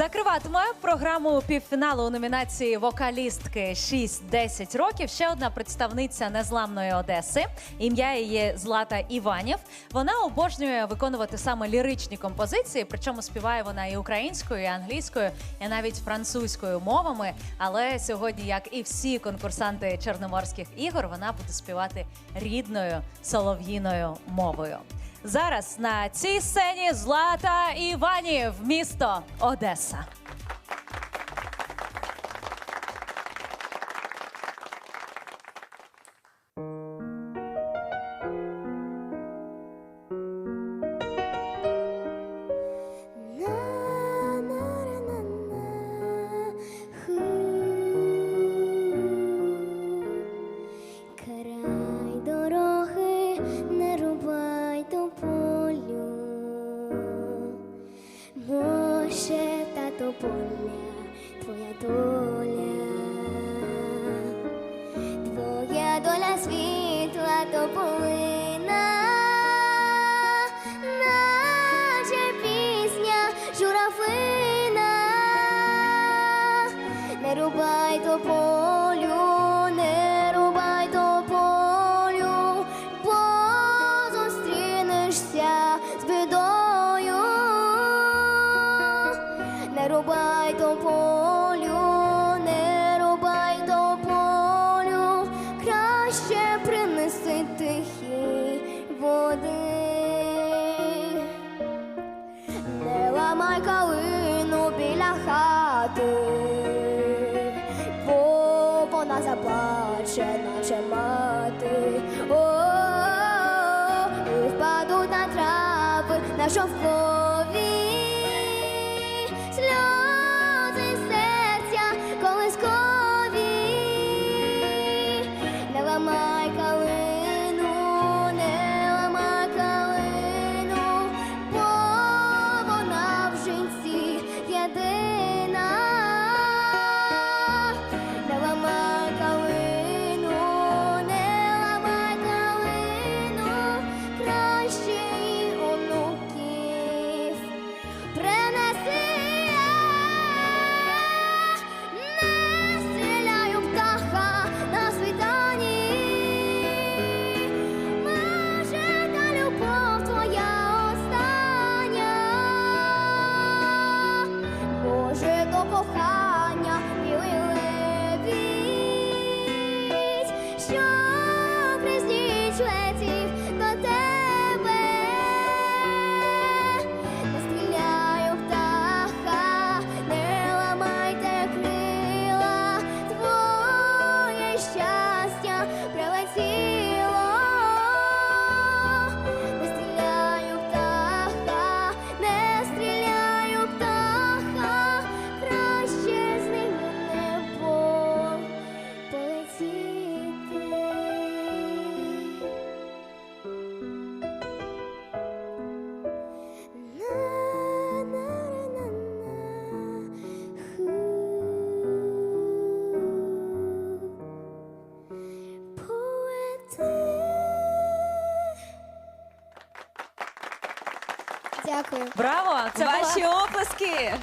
Закриватиме програму півфіналу у номінації Вокалістки 6-10 років. Ще одна представниця незламної Одеси. Ім'я її Злата Іванів. Вона обожнює виконувати саме ліричні композиції, причому співає вона і українською, і англійською, і навіть французькою мовами. Але сьогодні, як і всі конкурсанти Чорноморських ігор, вона буде співати рідною солов'їною мовою. Зараз на цій сцені Злата Іванів, місто Одеса. Тополя, твоя доля, твоя доля світла тополина, наче пісня журавлина. Не рубай тополю, заплаче, наша мати. О, і впадуть на трави на шовкові сльози серця колискові. Не ламай калину, до кохання білий лебідь, що Дякую. Браво! Це була- Ваші оплески!